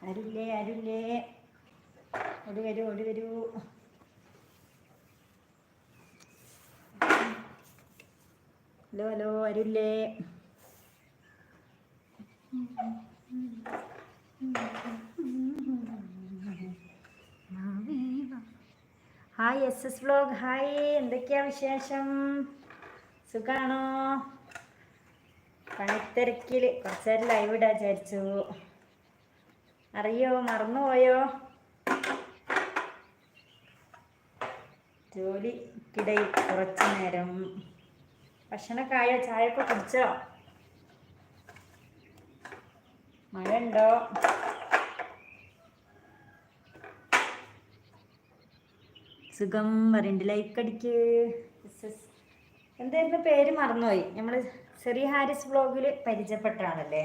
ആരുല്ലേ ആരുല്ലേ ഓടി വരൂ hello hello ആരുല്ലേ hi S S vlog. Hi എന്തൊക്കെയാ വിശേഷം? സുഖാണോ? പണിത്തിരക്കിൽ കുറച്ചേരം ലൈവ് ഇടാൻ വിചാരിച്ചു. അറിയോ? മറന്നുപോയോ? ജോലിക്കിടയിൽ കുറച്ചു നേരം. ഭക്ഷണമൊക്കെ ആയോ? ചായയൊക്കെ കുടിച്ചോ? മഴ ഉണ്ടോ സുഖം പറയണ്ട് ലൈക്ക് അടിക്ക്. എന്തായിരുന്നു പേര് മറന്നുപോയി? നമ്മൾ ചെറിയ ഹാരിസ് വ്ലോഗിൽ പരിചയപ്പെട്ടാണല്ലേ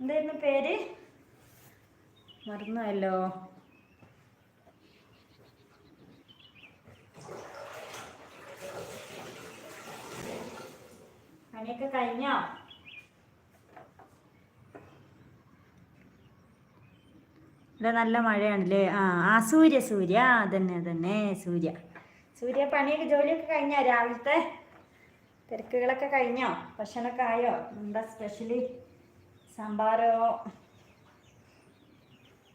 എന്തായിരുന്നു പേര്? മറന്നുവല്ലോ പണിയൊക്കെ കഴിഞ്ഞോ? ഇവിടെ നല്ല മഴയാണല്ലേ? ആ ആ സൂര്യ സൂര്യ. അതന്നെ അതന്നെ സൂര്യ. സൂര്യ പണിയൊക്കെ ജോലിയൊക്കെ കഴിഞ്ഞോ രാവിലത്തെ? തിരക്കുകളൊക്കെ കഴിഞ്ഞോ? ഭക്ഷണമൊക്കെ ആയോ? എന്താ സ്പെഷ്യലി സാമ്പാറോ?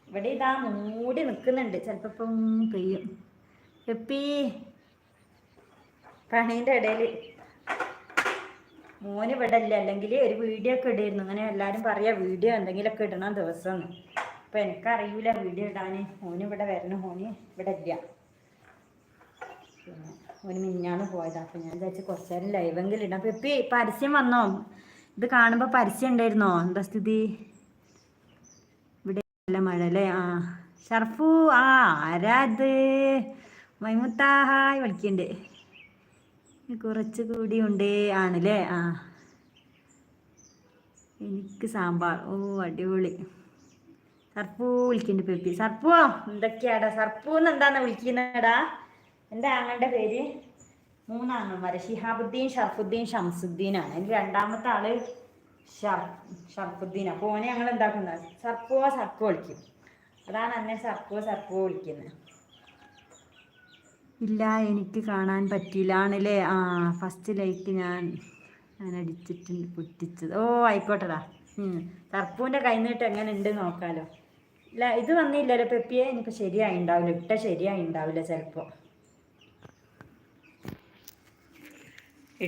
ഇവിടെ ഇതാ മൂടി നിൽക്കുന്നുണ്ട്. ചിലപ്പോൾ ഇപ്പം പെയ്യും. എപ്പി? പണീന്റെ ഇടയിൽ മോന് ഇവിടെ ഇല്ല. അല്ലെങ്കിൽ ഒരു വീഡിയോ ഒക്കെ ഇടായിരുന്നു അങ്ങനെ എല്ലാവരും പറയാ വീഡിയോ എന്തെങ്കിലുമൊക്കെ ഇടണം ദിവസം അപ്പം എനിക്കറിയില്ല വീഡിയോ ഇടാൻ മോന് ഇവിടെ വരണം. മോന് ഇവിടെ ഇല്ല. പിന്നെ ഒരു മിഞ്ഞാന്ന് പോയതാ. അപ്പം ഞാൻ വിചാരിച്ചു കുറച്ച് നേരം ലൈവെങ്കിലും ഇടാം. അപ്പം എപ്പി പരസ്യം വന്നോ? ഇത് കാണുമ്പോൾ പരസ്യം ഉണ്ടായിരുന്നോ? എന്താ സ്ഥിതി? നല്ല മഴ അല്ലേ ആ. ഷർഫു ആ ആരാത് മൈമുത്താഹായ് വിളിക്കണ്ട്. കുറച്ച് കൂടി ഉണ്ട് ആണല്ലേ? ആ. എനിക്ക് സാമ്പാർ. ഓ അടിപൊളി. സർപ്പൂ വിളിക്കുന്നുണ്ട് പെപ്പി സർപ്പോ എന്തൊക്കെയാടാ? സർപ്പൂ എന്ന് എന്താന്ന് വിളിക്കുന്നടാ? എന്താ ആങ്ങളുടെ പേര് മൂന്നാങ്ങന്മാരെ ഷിഹാബുദ്ദീൻ ഷർഫുദ്ദീൻ ഷംസുദ്ദീൻ ആണ് എന്റെ രണ്ടാമത്തെ ആൾ ഷർഫുദ്ദീൻ. അപ്പോൾ ഓനെ ഞങ്ങൾ എന്താക്കുന്ന സർപ്പോ സർപ്പോ വിളിക്കും. അതാണ് എന്നെ സർപ്പോ സർപ്പോ വിളിക്കുന്നത് ഇല്ല എനിക്ക് കാണാൻ പറ്റിയില്ല ആണല്ലേ ആ ഫസ്റ്റ് ലൈക്ക് ഞാൻ ഞാൻ അടിച്ചിട്ടുണ്ട് പൊട്ടിച്ചത്. ഓ ആയിക്കോട്ടെടാ. സർപ്പൂന്റെ കൈനീട്ട് എങ്ങനെ ഉണ്ട് നോക്കാലോ. ഇല്ല ഇത് വന്നില്ലല്ലോ പെപ്പിയെ. എനിക്ക് ശരിയായി ഉണ്ടാവില്ല ഇട്ട ശരിയായി ഉണ്ടാവില്ല ചിലപ്പോൾ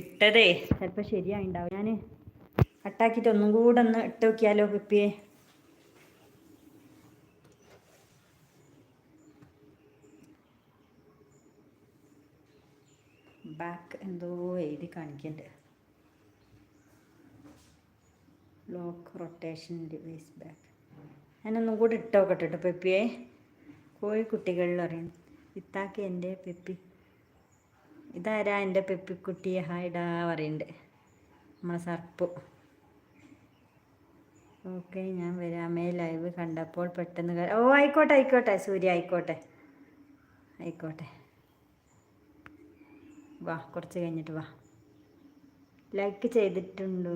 ഇട്ടതേ. ചിലപ്പോൾ ശരിയായി ഉണ്ടാവും ഞാൻ കട്ടാക്കിയിട്ട് ഒന്നും കൂടെ ഒന്ന് ഇട്ട് നോക്കിയാലോ പിപ്പിയെ ബാക്ക് എന്തോ എഴുതി കാണിക്കണ്ട്. Lock rotation device back. ഞാനൊന്നും കൂടെ ഇട്ടോ കേട്ടോ പെപ്പിയെ. കോഴിക്കുട്ടികളിൽ അറിയണം ഇത്താക്കി എന്റെ പെപ്പി. ഇതാരാ എന്റെ പെപ്പിക്കുട്ടിയെ? ഹായിടാ പറയുന്നുണ്ട് നമ്മളെ സർപ്പ്. ഓക്കെ ഞാൻ വരാമേ ലൈവ് കണ്ടപ്പോൾ പെട്ടെന്ന് ഓ ആയിക്കോട്ടെ ആയിക്കോട്ടെ. സൂര്യ ആയിക്കോട്ടെ. ആയിക്കോട്ടെ. വാ കുറച്ച് കഴിഞ്ഞിട്ട് വാ. ലൈക്ക് ചെയ്തിട്ടുണ്ട്.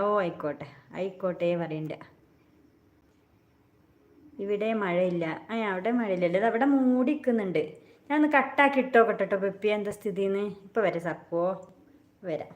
ഓ ആയിക്കോട്ടെ. ആയിക്കോട്ടെ പറയണ്ട. ഇവിടെ മഴയില്ല. ആ അവിടെ മഴയില്ലല്ലോ ഇത് അവിടെ മൂടിക്കുന്നുണ്ട് ഞാൻ ഒന്ന് കട്ടാക്കി ഇട്ടോ കേട്ടോ പെപ്പി എന്താ സ്ഥിതിന്ന്? ഇപ്പോൾ വരാം സപ്പോ? വരാം.